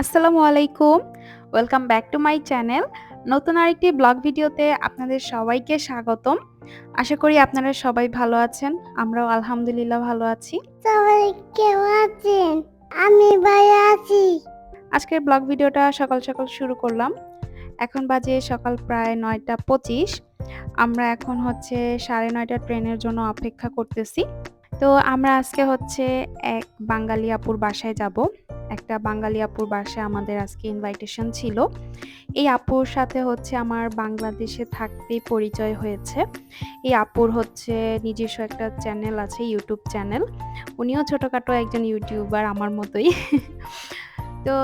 আসসালামু আলাইকুম। Welcome back to my channel নতুন আরেকটি ব্লগ ভিডিওতে আপনাদের সবাইকে স্বাগতম। আশা করি আপনারা সবাই ভালো আছেন। আমরাও আলহামদুলিল্লাহ ভালো আছি। সবাই কেমন আছেন? আমি ভালো আছি। আজকের ব্লগ ভিডিওটা সকাল সকাল শুরু করলাম। এখন বাজে সকাল প্রায় নয়টা পঁচিশ। আমরা এখন হচ্ছে সাড়ে নয়টা ট্রেনের জন্য অপেক্ষা করতেছি। তো আমরা আজকে হচ্ছে এক বাঙালি আপুর বাসায় যাব। একটা বাঙালি আপুর বাসায় আমাদের আজকে ইনভাইটেশন ছিল। এই আপুর সাথে হচ্ছে আমার বাংলাদেশে থাকতেই পরিচয় হয়েছে। এই আপুর হচ্ছে নিজস্ব একটা চ্যানেল আছে ইউটিউব চ্যানেল উনিও ছোটোখাটো একজন ইউটিউবার আমার মতোই। তো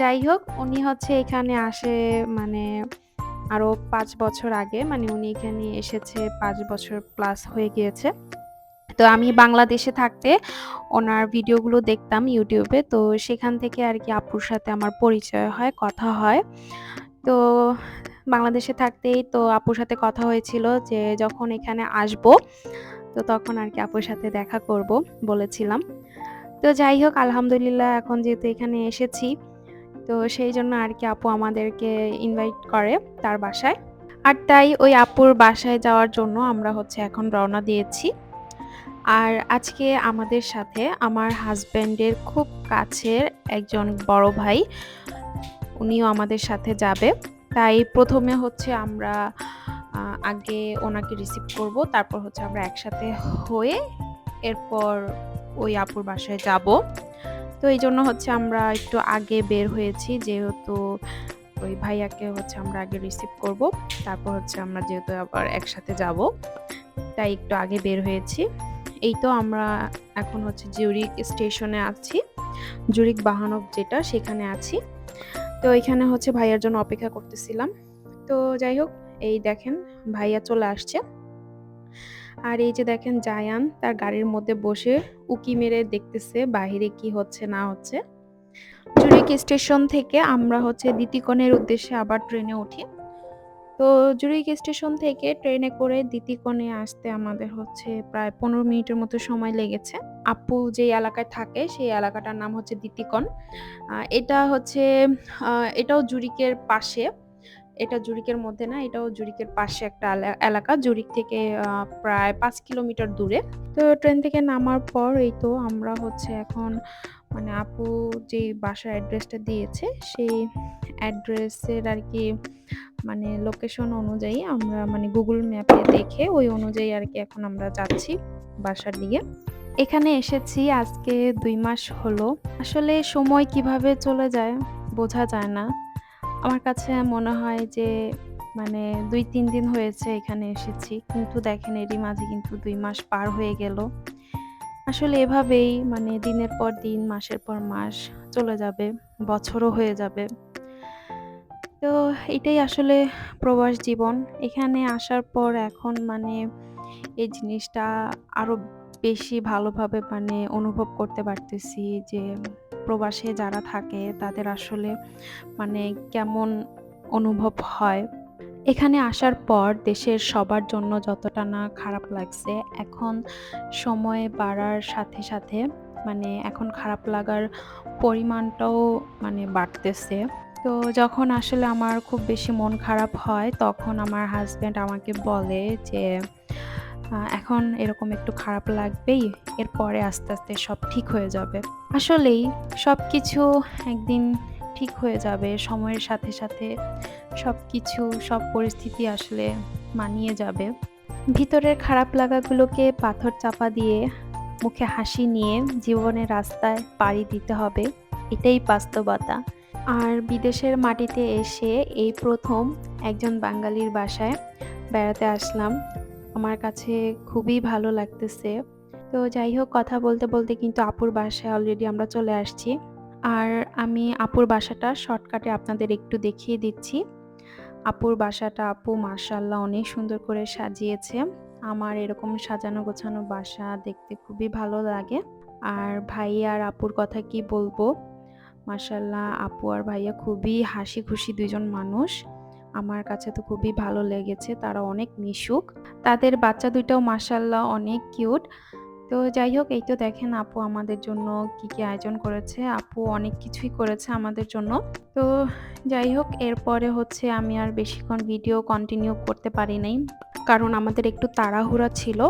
যাই হোক, উনি হচ্ছে এখানে আসে মানে আরও পাঁচ বছর আগে। মানে উনি এখানে এসেছে পাঁচ বছর প্লাস হয়ে গিয়েছে। তো আমি বাংলাদেশে থাকতে ওনার ভিডিওগুলো দেখতাম ইউটিউবে, তো সেখান থেকে আর কি আপুর সাথে আমার পরিচয় হয়, কথা হয়। তো বাংলাদেশে থাকতেই তো আপুর সাথে কথা হয়েছিল যে যখন এখানে আসব, তো তখন আর কি আপুর সাথে দেখা করব বলেছিলাম। তো যাই হোক, আলহামদুলিল্লাহ এখন যেহেতু এখানে এসেছি, তো সেই জন্য আর কি আপু আমাদেরকে ইনভাইট করে তার বাসায়। আর তাই ওই আপুর বাসায় যাওয়ার জন্য আমরা হচ্ছে এখন রওনা দিয়েছি। আর আজকে আমাদের সাথে আমার হাজব্যান্ডের খুব কাছের একজন বড় ভাই, উনিও আমাদের সাথে যাবে। তাই প্রথমে হচ্ছে আমরা আগে ওনাকে রিসিভ করব, তারপর হচ্ছে আমরা একসাথে হয়ে এরপর ওই আপুর বাসায় যাব। তো এই জন্য হচ্ছে আমরা একটু আগে বের হয়েছি, যেহেতু ওই ভাইয়াকে হচ্ছে আমরা আগে রিসিভ করব, তারপর হচ্ছে আমরা যেহেতু আবার একসাথে যাব, তাই একটু আগে বের হয়েছি। এই তো আমরা এখন হচ্ছে জুরিক স্টেশনে আছি। জুরিক বাহানব যেটা, সেখানে আছি। তো এখানে হচ্ছে ভাইয়ার জন্য অপেক্ষা করতেছিলাম। তো যাই হোক, এই দেখেন ভাইয়া চলে আসছে। আর এই যে দেখেন জায়ান, তার গাড়ির মধ্যে বসে উকি মেরে দেখতেছে বাহিরে কি হচ্ছে, না হচ্ছে। জুরিক স্টেশন থেকে আমরা হচ্ছে দিতিকনের উদ্দেশ্যে আবার ট্রেনে উঠি। তো জুরিক স্টেশন থেকে ট্রেনে করে দিতিকনে আসতে আমাদের হচ্ছে প্রায় পনেরো মিনিটের মতো সময় লেগেছে। আপু যে এলাকায় থাকে সেই এলাকাটার নাম হচ্ছে দিতিকন এটা হচ্ছে এটাও জুরিকের পাশে। এটা জুরিকের মধ্যে না, এটাও জুরিকের পাশে একটা এলাকা। জুরিক থেকে প্রায় পাঁচ কিলোমিটার দূরে। তো ট্রেন থেকে নামার পর এই তো আমরা হচ্ছে এখন মানে আপু যে বাসার অ্যাড্রেসটা দিয়েছে, সেই অ্যাড্রেসের আর কি মানে লোকেশন অনুযায়ী আমরা মানে গুগল ম্যাপে দেখে ওই অনুযায়ী আর কি এখন আমরা যাচ্ছি বাসার দিকে। এখানে এসেছি আজকে দুই মাস হলো। আসলে সময় কীভাবে চলে যায় বোঝা যায় না। আমার কাছে মনে হয় যে মানে দুই তিন দিন হয়েছে এখানে এসেছি। কিন্তু দেখেন এরই মাঝে কিন্তু দুই মাস পার হয়ে গেল। আসলে এভাবেই মানে দিনের পর দিন, মাসের পর মাস চলে যাবে, বছরও হয়ে যাবে। তো এটাই আসলে প্রবাস জীবন। এখানে আসার পর এখন মানে এই জিনিসটা আরও বেশি ভালোভাবে মানে অনুভব করতে পারতেছি যে প্রবাসে যারা থাকে তাদের আসলে মানে কেমন অনুভব হয়। এখানে আসার পর দেশের সবার জন্য যতটা না খারাপ লাগছে, এখন সময় বাড়ার সাথে সাথে মানে এখন খারাপ লাগার পরিমাণটাও মানে বাড়তেছে। তো যখন আসলে আমার খুব বেশি মন খারাপ হয়, তখন আমার হাজব্যান্ড আমাকে বলে যে এখন এরকম একটু খারাপ লাগবেই, এরপরে আস্তে আস্তে সব ঠিক হয়ে যাবে। আসলেই সব কিছু একদিন ঠিক হয়ে যাবে, সময়ের সাথে সাথে সব কিছু সব পরিস্থিতি আসলে মানিয়ে যাবে। ভিতরের খারাপ লাগাগুলোকে পাথর চাপা দিয়ে মুখে হাসি নিয়ে জীবনের রাস্তায় পাড়ি দিতে হবে, এটাই বাস্তবতা। আর বিদেশের মাটিতে এসে এই প্রথম একজন বাঙালির বাসায় বেড়াতে আসলাম। আমার কাছে খুবই ভালো লাগতেছে। তো যাই হোক, কথা বলতে বলতে কিন্তু আপুর বাসায় অলরেডি আমরা চলে আসছি। আর আমি আপুর বাসাটা শর্টকাটে আপনাদের একটু দেখিয়ে দিচ্ছি। আপুর বাসাটা আপু মার্শাল্লাহ অনেক সুন্দর করে সাজিয়েছে। আমার এরকম সাজানো গোছানো বাসা দেখতে খুবই ভালো লাগে। আর ভাই আর আপুর কথা কি বলব? মার্শাল্লাহ আপু আর ভাইয়া খুবই হাসি খুশি দুজন মানুষ। আমার কাছে তো খুবই ভালো লেগেছে, তারা অনেক মিশুক। তাদের বাচ্চা দুইটাও মার্শাল্লাহ অনেক কিউট। তো যাই হোক, এই তো দেখেন আপু আমাদের জন্য কি কি আয়োজন করেছে। আপু অনেক কিছুই করেছে আমাদের জন্য। তো যাই হোক, এরপরে হচ্ছে আমি আর বেশিক্ষণ ভিডিও কন্টিনিউ করতে পারি নাই। কারণ আমাদের একটু তাড়াহুড়া ছিল।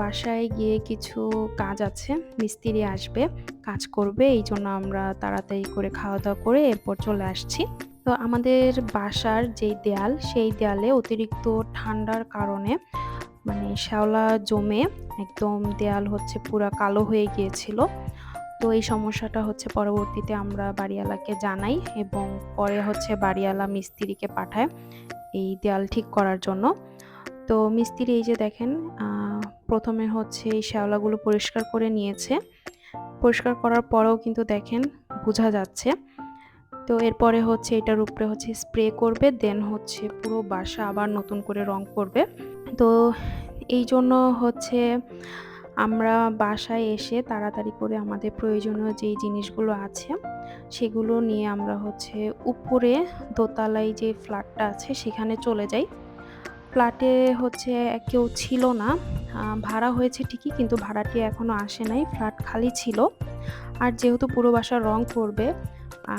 বাসায় গিয়ে কিছু কাজ আছে, মিস্ত্রি আসবে, কাজ করবে, এই জন্য আমরা তাড়াতাড়ি করে খাওয়া দাওয়া করে এরপর চলে আসছি। তো আমাদের বাসার যেই দেয়াল, সেই দেয়ালে অতিরিক্ত ঠান্ডার কারণে শ্যাওলা জমে একদম দেয়াল হচ্ছে পুরা কালো হয়ে গিয়েছিল। তো এই সমস্যাটা হচ্ছে পরবর্তীতে আমরা বাড়িওয়ালাকে জানাই এবং পরে হচ্ছে বাড়িওয়ালা মিস্ত্রিকে পাঠায় এই দেয়াল ঠিক করার জন্য। তো মিস্ত্রি এই যে দেখেন প্রথমে হচ্ছে এই শ্যাওলাগুলো পরিষ্কার করে নিয়েছে। পরিষ্কার করার পরেও কিন্তু দেখেন বোঝা যাচ্ছে। তো এরপরে হচ্ছে এটার উপরে হচ্ছে স্প্রে করবে, দেন হচ্ছে পুরো বাসা আবার নতুন করে রং করবে। তো এই জন্য হচ্ছে আমরা বাসায় এসে তাড়াতাড়ি করে আমাদের প্রয়োজনীয় যেই জিনিসগুলো আছে, সেগুলো নিয়ে আমরা হচ্ছে উপরে দোতলায় যে ফ্ল্যাটটা আছে সেখানে চলে যাই। ফ্ল্যাটে হচ্ছে কেউ ছিল না ভাড়া হয়েছে ঠিকই কিন্তু ভাড়াটি এখনও আসে নাই ফ্ল্যাট খালি ছিল। আর যেহেতু পুরো বাসা রং করবে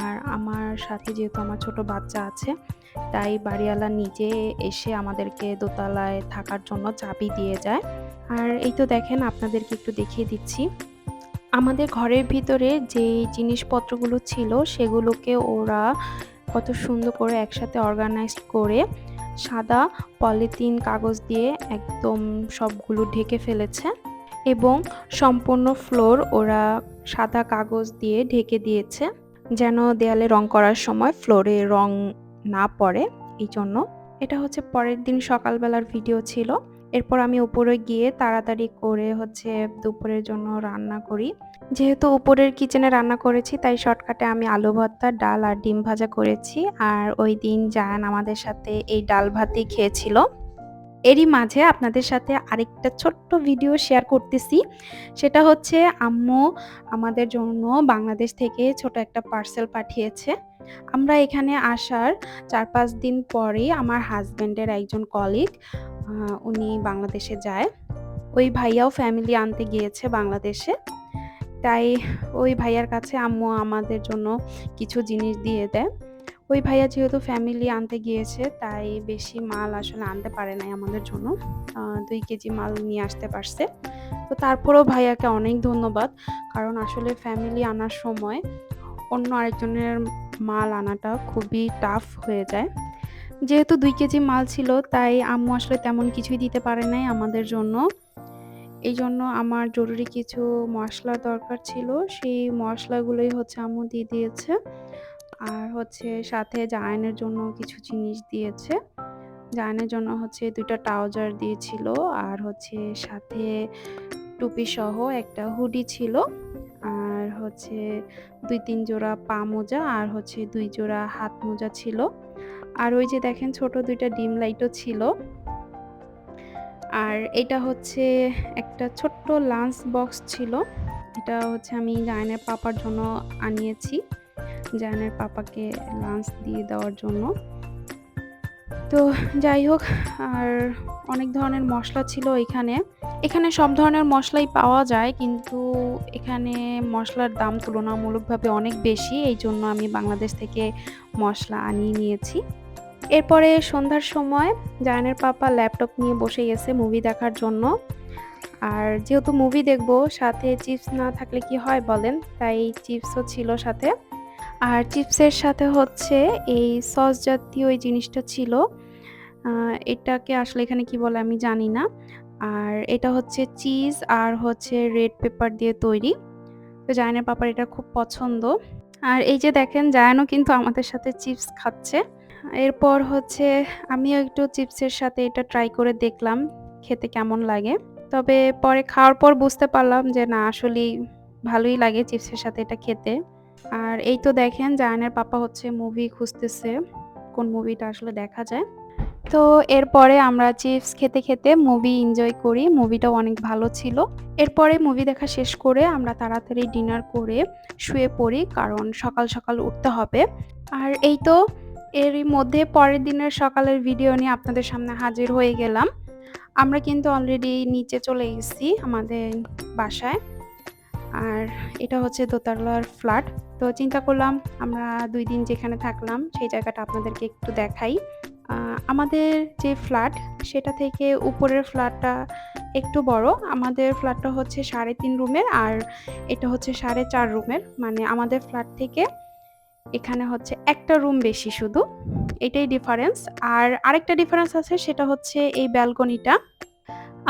আর আমার সাথে যেহেতু আমার ছোট বাচ্চা আছে, তাই বাড়িওয়ালা নিজে এসে আমাদেরকে দোতলায় থাকার জন্য চাবি দিয়ে যায়। আর এই তো দেখেন, আপনাদেরকে একটু দেখিয়ে দিচ্ছি। আমাদের ঘরের ভিতরে যে জিনিসপত্রগুলো ছিল, সেগুলোকে ওরা কত সুন্দর করে একসাথে অর্গানাইজড করে সাদা পলিথিন কাগজ দিয়ে একদম সবগুলো ঢেকে ফেলেছে এবং সম্পূর্ণ ফ্লোর ওরা সাদা কাগজ দিয়ে ঢেকে দিয়েছে। যেন দেয়ালে রং করার সময় ফ্লোরে রং না পড়ে এই জন্য এটা হচ্ছে পরের দিন সকালবেলার ভিডিও ছিল। এরপর আমি উপরে গিয়ে তাড়াতাড়ি করে হচ্ছে দুপুরের জন্য রান্না করি। যেহেতু উপরের কিচেনে রান্না করেছি, তাই শর্টকাটে আমি আলু ভর্তা, ডাল আর ডিম ভাজা করেছি। আর ওই দিন জায়ান আমাদের সাথে এই ডাল ভাতই খেয়েছিল। এরই মাঝে আপনাদের সাথে আরেকটা ছোট্ট ভিডিও শেয়ার করতেছি। সেটা হচ্ছে আম্মু আমাদের জন্য বাংলাদেশ থেকে ছোট একটা পার্সেল পাঠিয়েছে। আমরা এখানে আসার চার পাঁচ দিন পরে আমার হাজব্যান্ডের একজন কলিগ উনি বাংলাদেশে যায়। ওই ভাইয়াও ফ্যামিলি আনতে গিয়েছে বাংলাদেশে। তাই ওই ভাইয়ার কাছে আম্মু আমাদের জন্য কিছু জিনিস দিয়ে দেয়। ওই ভাইয়া যেহেতু ফ্যামিলি আনতে গিয়েছে, তাই বেশি মাল আসলে আনতে পারে নাই আমাদের জন্য। দুই কেজি মাল নিয়ে আসতে পারছে। তো তারপরেও ভাইয়াকে অনেক ধন্যবাদ, কারণ আসলে ফ্যামিলি আনার সময় অন্য আরেকজনের মাল আনাটা খুবই টাফ হয়ে যায়। যেহেতু দুই কেজি মাল ছিল, তাই আম্মু আসলে তেমন কিছুই দিতে পারে নাই আমাদের জন্য। এই জন্য আমার জরুরি কিছু মশলা দরকার ছিল, সেই মশলাগুলোই হচ্ছে আম্মু দিয়ে দিয়েছে। আর হচ্ছে সাথে জায়নের জন্য কিছু জিনিস দিয়েছে। জায়নের জন্য হচ্ছে দুইটা ট্রাউজার দিয়েছিল আর হচ্ছে সাথে টুপি সহ একটা হুডি ছিল। আর হচ্ছে দুই তিন জোড়া পা মোজা আর হচ্ছে দুই জোড়া হাত মোজা ছিল। আর ওই যে দেখেন ছোট দুইটা ডিম লাইটও ছিল। আর এটা হচ্ছে একটা ছোট্ট লাঞ্চ বক্স ছিল। এটা হচ্ছে আমি জায়নের পাপার জন্য আনিয়েছি। জায়নের পাপাকে লাঞ্চ দিয়ে দেওয়ার জন্য। তো যাই হোক, আর অনেক ধরনের মশলা ছিল এখানে। এখানে সব ধরনের মশলাই পাওয়া যায়, কিন্তু এখানে মশলার দাম তুলনামূলকভাবে অনেক বেশি, এই জন্য আমি বাংলাদেশ থেকে মশলা আনিয়ে নিয়েছি। এরপরে সন্ধ্যার সময় জায়ানের পাপা ল্যাপটপ নিয়ে বসে গেছে মুভি দেখার জন্য। আর যেহেতু মুভি দেখব, সাথে চিপস না থাকলে কি হয় বলেন? তাই চিপসও ছিল সাথে। আর চিপসের সাথে হচ্ছে এই সস জাতীয় ওই জিনিসটা ছিল। এটাকে আসলে এখানে কি বলে আমি জানি না। আর এটা হচ্ছে চিজ আর হচ্ছে রেড পেপার দিয়ে তৈরি। তো জায়ানের পাপার এটা খুব পছন্দ। আর এই যে দেখেন, জায়ানও কিন্তু আমাদের সাথে চিপস খাচ্ছে। এরপর হচ্ছে আমিও একটু চিপসের সাথে এটা ট্রাই করে দেখলাম, খেতে কেমন লাগে। তবে পরে খাওয়ার পর বুঝতে পারলাম যে না, আসলেই ভালোই লাগে চিপসের সাথে এটা খেতে। আর এই তো দেখেন জায়ানের পাপা হচ্ছে মুভি খুঁজতেছে, কোন মুভিটা আসলে দেখা যায়। তো এরপরে আমরা চিপস খেতে খেতে মুভি এনজয় করি মুভিটাও অনেক ভালো ছিল। এরপরে মুভি দেখা শেষ করে আমরা তাড়াতাড়ি ডিনার করে শুয়ে পড়ি, কারণ সকাল সকাল উঠতে হবে। আর এই তো এরই মধ্যে পরের দিনের সকালের ভিডিও নিয়ে আপনাদের সামনে হাজির হয়ে গেলাম। আমরা কিন্তু অলরেডি নিচে চলে এসেছি আমাদের বাসায়। আর এটা হচ্ছে দোতলার ফ্ল্যাট। তো চিন্তা করলাম আমরা দুই দিন যেখানে থাকলাম সেই জায়গাটা আপনাদেরকে একটু দেখাই। আমাদের যে ফ্ল্যাট সেটা থেকে উপরের ফ্ল্যাটটা একটু বড়। আমাদের ফ্ল্যাটটা হচ্ছে সাড়ে তিন রুমের আর এটা হচ্ছে সাড়ে চার রুমের। মানে আমাদের ফ্ল্যাট থেকে এখানে হচ্ছে একটা রুম বেশি শুধু। এটাই ডিফারেন্স আর আরেকটা ডিফারেন্স আছে সেটা হচ্ছে এই ব্যালকনিটা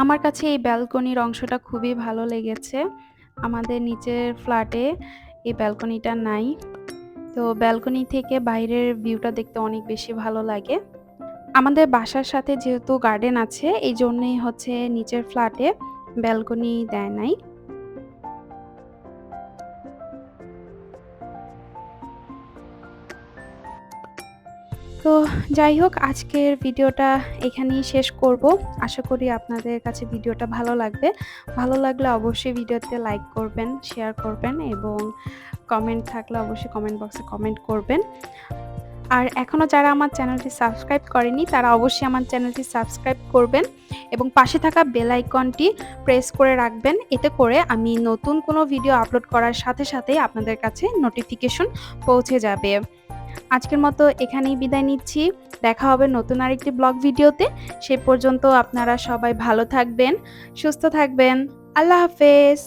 আমার কাছে এই ব্যালকনির অংশটা খুবই ভালো লেগেছে। আমাদের নিচের ফ্ল্যাটে এই ব্যালকনিটা নাই। তো ব্যালকনি থেকে বাইরের ভিউটা দেখতে অনেক বেশি ভালো লাগে। আমাদের বাসার সাথে যেহেতু গার্ডেন আছে এই জন্যেই হচ্ছে নিচের ফ্ল্যাটে ব্যালকনি দেয় নাই। তো যাই হোক, আজকের ভিডিওটা এখানেই শেষ করব। আশা করি আপনাদের কাছে ভিডিওটা ভালো লাগবে। ভালো লাগলে অবশ্যই ভিডিওতে লাইক করবেন শেয়ার করবেন এবং কমেন্ট থাকলে অবশ্যই কমেন্ট বক্সে কমেন্ট করবেন। আর এখনও যারা আমার চ্যানেলটি সাবস্ক্রাইব করেনি, তারা অবশ্যই আমার চ্যানেলটি সাবস্ক্রাইব করবেন এবং পাশে থাকা বেল আইকনটি প্রেস করে রাখবেন। এতে করে আমি নতুন কোনো ভিডিও আপলোড করার সাথে সাথেই আপনাদের কাছে নোটিফিকেশন পৌঁছে যাবে। আজকের মতো এখানেই বিদায় নিচ্ছি। দেখা হবে নতুন আরেকটি ব্লগ ভিডিওতে। সে পর্যন্ত আপনারা সবাই ভালো থাকবেন, সুস্থ থাকবেন। আল্লাহ হাফেজ।